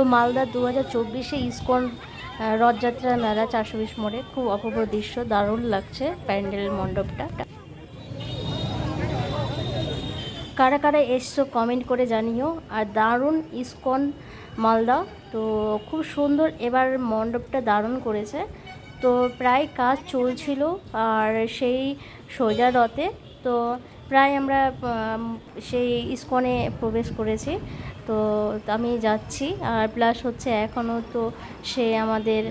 তো মালদা দু হাজার চব্বিশে ইস্কন রথযাত্রা মেলা চারশো বিশ মোড়ে খুব অপূর্ব দৃশ্য, দারুণ লাগছে প্যান্ডেল মণ্ডপটা। কারা কারা এসছো কমেন্ট করে জানিও। আর দারুণ ইস্কন, মালদা, তো খুব সুন্দর এবার মণ্ডপটা দারুণ করেছে। তো প্রায় কাজ চলছিল আর সেই সোজা রথে, তো প্রায় আমরা সেই ইস্কনে প্রবেশ করেছি। তো আমি যাচ্ছি। আর প্লাস হচ্ছে এখনও তো সে আমাদের,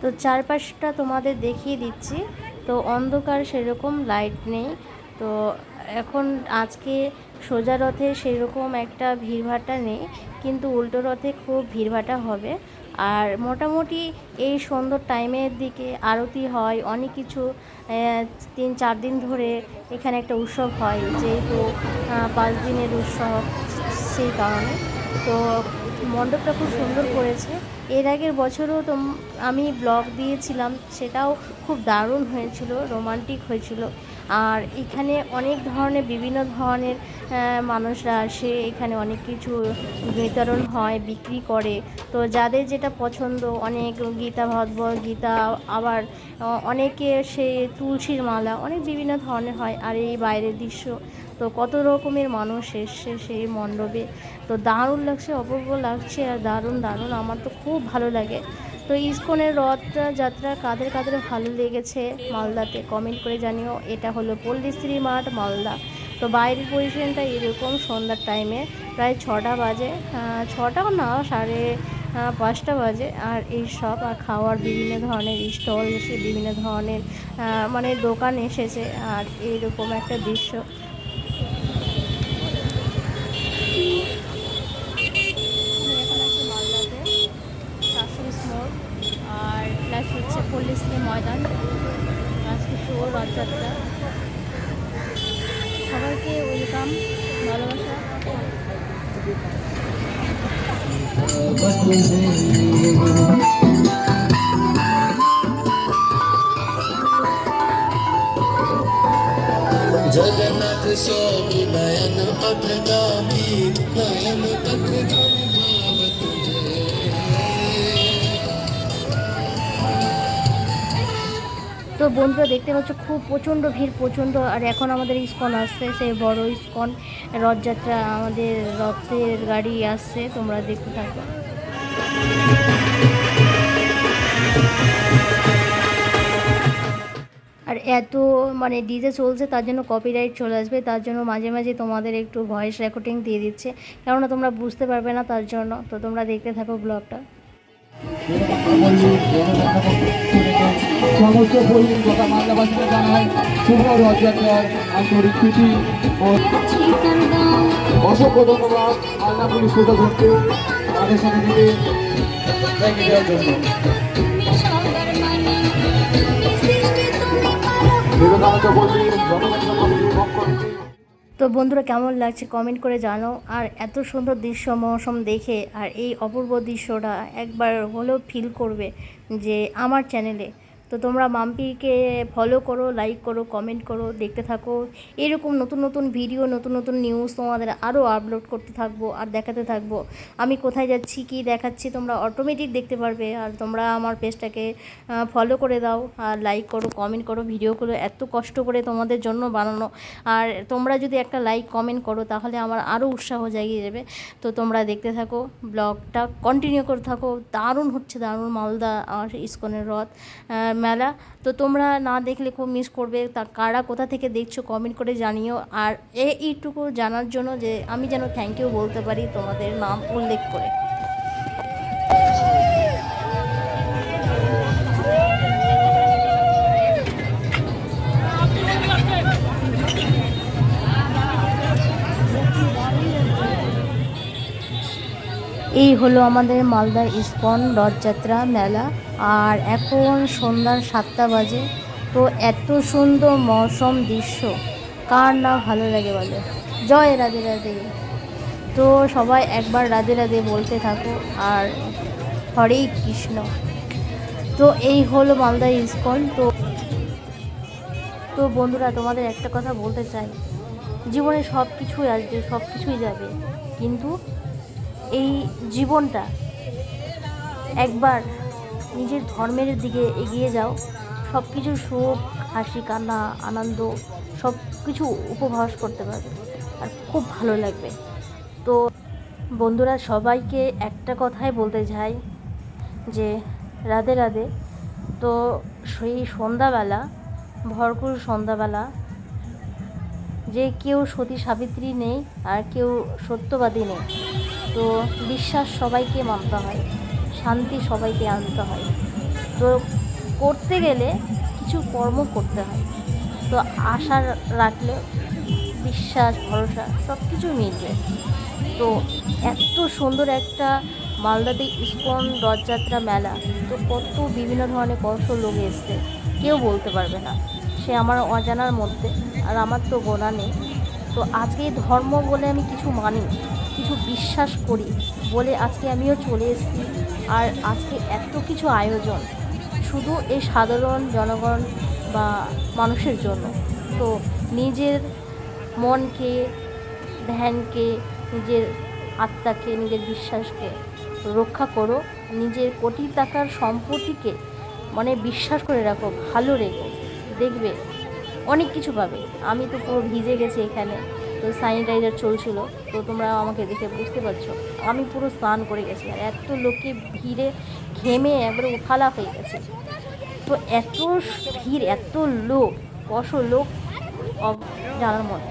তো চারপাশটা তোমাদের দেখিয়ে দিচ্ছি। তো অন্ধকার সেরকম লাইট নেই। তো এখন আজকে সোজা রথে সেরকম একটা ভিড়ভাট্টা নেই। কিন্তু উল্টো রথে খুব ভিড়ভাট্টা হবে। আর মোটামুটি এই সুন্দর টাইমের দিকে আরতি হয়। অনেক কিছু তিন চার দিন ধরে এখানে একটা উৎসব হয়। যেহেতু পাঁচ দিনের উৎসব। সেই কারণে। তো মণ্ডপটা খুব সুন্দর করেছে। এর আগের বছরও তো আমি ব্লগ দিয়েছিলাম, সেটাও খুব দারুণ হয়েছিল, রোমান্টিক হয়েছিল। আর এখানে অনেক ধরনের, বিভিন্ন ধরনের মানুষরা আসে, এখানে অনেক কিছু বিতরণ হয়, বিক্রি করে। তো যাদের যেটা পছন্দ, অনেক গীতা, ভগবত গীতা, আবার অনেকে সে তুলসীর মালা, অনেক বিভিন্ন ধরনের হয়। আর এই বাইরের দৃশ্য, তো কত রকমের মানুষ এসছে সেই মণ্ডপে। তো দারুণ লাগছে, অপূর্ব লাগছে, আর দারুণ দারুণ। আমার তো খুব ভালো লাগে। তো ইস্কনের রথযাত্রা কাদের কাদের ভালো লেগেছে মালদাতে? কমেন্ট করে জানিও। এটা হলো পল্লীশ্রী মাঠ, মালদা। তো বাইরের পজিশনটা এরকম সন্ধ্যার টাইমে প্রায় ছটা বাজে। ছটাও না, সাড়ে পাঁচটা বাজে। আর এই সব আর খাওয়ার বিভিন্ন ধরনের স্টল এসে বিভিন্ন ধরনের মানে দোকান এসেছে। আর এইরকম একটা দৃশ্য এখন আছি মালদাতে শাশুড়ি মোড় আর প্লাস হচ্ছে পল্লীশ্রী ময়দান আজকে শুভ রথযাত্রা সবাইকে ওয়েলকাম ভালোবাসা जगन्नाथ स्वामी नयन अग्रगामी नयन तक भाव तुझे তো বন্ধুরা দেখতে পাচ্ছ খুব প্রচণ্ড ভিড় প্রচণ্ড আর এখন আমাদের ইস্কন আসছে সেই বড় ইস্কন রথযাত্রা আমাদের রথের গাড়ি আসছে তোমরা দেখতে থাকো আর এত মানে ডিজে চলছে তার জন্য কপিরাইট চলে আসবে তার জন্য মাঝে মাঝে তোমাদের একটু ভয়েস রেকর্ডিং দিয়ে দিচ্ছে। কেননা তোমরা বুঝতে পারবে না তার জন্য তো তোমরা দেখতে থাকো ব্লগটা সমস্ত কথা মাল্লাবাসীকে জানায় শুভ রথযাত্রার আন্তরিক প্রীতি ও অসংখ্য ধন্যবাদ। মালদা পুলিশ প্রশাসনকে। তো বন্ধুরা কেমন লাগছে কমেন্ট করে জানো আর এত সুন্দর দৃশ্য মৌসুম দেখে আর এই অপূর্ব দৃশ্যটা একবার হলেও ফিল করবে যে আমার চ্যানেলে তো তোমরা মাম্পিকে ফলো করো লাইক করো কমেন্ট করো, দেখতে থাকো। এরকম নতুন নতুন ভিডিও নতুন নতুন নিউজ তোমাদের আরও আপলোড করতে থাকব আর দেখাতে থাকব। আমি কোথায় যাচ্ছি, কি দেখাচ্ছি, তোমরা অটোমেটিক দেখতে পারবে। আর তোমরা আমার পেজটাকে ফলো করে দাও আর লাইক করো কমেন্ট করো। ভিডিওগুলো এত কষ্ট করে তোমাদের জন্য বানানো। আর তোমরা যদি একটা লাইক কমেন্ট করো, তাহলে আমার আরও উৎসাহ জাগিয়ে যাবে। তো তোমরা দেখতে থাকো ব্লগটা কন্টিনিউ করে থাকো। দারুণ হচ্ছে, দারুণ মালদা আর ইস্কনের রথ। মেলা। তো তোমরা না দেখলে খুব মিস করবে। তা কারা কোথা থেকে দেখছ কমেন্ট করে জানিও। আর এইটুকু জানার জন্য যে আমি যেন থ্যাংক ইউ বলতে পারি তোমাদের নাম উল্লেখ করে। এই হলো আমাদের মালদা ইস্কন রথযাত্রা মেলা। আর এখন সন্ধ্যার সাতটা বাজে। তো এত সুন্দর মৌসুম দৃশ্য। কার না ভালো লাগে বলে? জয় রাধে রাধে। তো সবাই একবার রাধে রাধে বলতে থাকো। আর হরেই কৃষ্ণ। তো এই হলো মালদা ইস্কন। তো তো বন্ধুরা, তোমাদের একটা কথা বলতে চাই। জীবনে সব কিছুই আসবে সব কিছুই যাবে। কিন্তু এই জীবনটা একবার নিজের ধর্মের দিকে এগিয়ে যাও। সব কিছু সুখ, হাসি, কান্না, আনন্দ সব কিছু উপভাস করতে পারবে। আর খুব ভালো লাগবে। তো বন্ধুরা, সবাইকে একটা কথাই বলতে চাই যে, রাধে রাধে। তো সেই সন্ধ্যাবেলা, ভরপুর সন্ধ্যাবেলা, যে কেউ সতী সাবিত্রী নেই আর কেউ সত্যবাদী নেই। তো বিশ্বাস সবাইকে মানতে হয়, শান্তি সবাইকে আনতে হয়। তো করতে গেলে কিছু কর্ম করতে হয়। তো আশা রাখলে, বিশ্বাস, ভরসা সব কিছু মিলবে। তো এত সুন্দর একটা মালদাতে ইস্কন রথযাত্রা মেলা, তো কত বিভিন্ন ধরনের কত লোক এসছে। কেউ বলতে পারবে না। সে আমার অজানার মধ্যে, আর আমার তো গোনা নেই। তো আজকে ধর্ম বলে আমি কিছু মানি, কিছু বিশ্বাস করি বলে আজকে আমিও চলে এসেছি। আর আজকে এত কিছু আয়োজন, শুধু এই সাধারণ জনগণ বা মানুষের জন্য। তো নিজের মনকে, ধ্যানকে, নিজের আত্মাকে, নিজের বিশ্বাসকে রক্ষা করো, নিজের কোটি টাকার সম্পত্তিকে মানে বিশ্বাস করে রাখো, ভালো রেখো। দেখবে অনেক কিছু পাবে। আমি তো পুরো ভিজে গেছি এখানে। তো স্যানিটাইজার চলছিল। তো তোমরা আমাকে দেখে বুঝতে পারছ। আমি পুরো স্নান করে গেছি। আর এত লোকে ভিড়ে ঘেমে একবারে উফালা হয়ে গেছে। তো এত ভিড়, এত লোক কত লোক জানার মতো।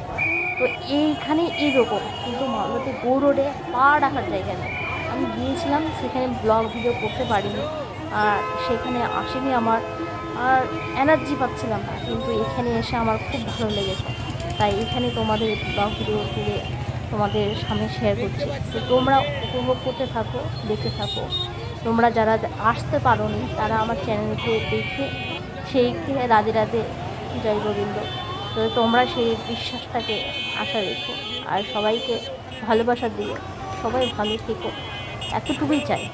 তো এইখানে এইরকম। কিন্তু মালদাতে গৌ রোডে পা রাখার জায়গা নেই। আমি গিয়েছিলাম, সেখানে ব্লগ ভিডিও করতে পারিনি। আর সেখানে আসেনি আমার আর এনার্জি পাচ্ছিলাম না। কিন্তু এখানে এসে আমার খুব ভালো লেগেছে। তাই এখানে তোমাদের ব্লগ ভিডিও তুলে তোমাদের সামনে শেয়ার করছি। তো তোমরা উপভোগ করতে থাকো, দেখতে থাকো। তোমরা যারা আসতে পারোনি, তারা আমার চ্যানেলকে দেখে সেই রাধে রাধে জয় গোবিন্দ। তো তোমরা সেই বিশ্বাসটাকে আশা রেখো। আর সবাইকে ভালোবাসা দিও। সবাই ভালো থেকো। এতটুকুই চাই।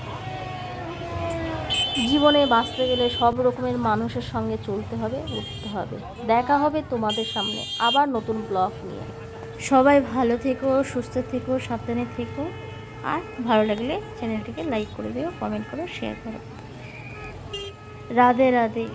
জীবনে বাঁচতে গেলে সব রকমের মানুষের সঙ্গে চলতে হবে, উঠতে হবে। দেখা হবে তোমাদের সামনে আবার নতুন ব্লগ নিয়ে। সবাই ভালো থেকো, সুস্থ থেকো, সাবধানে থেকো। আর ভালো লাগলে চ্যানেলটিকে লাইক করে দিও, কমেন্ট করো শেয়ার করো। রাধে রাধে।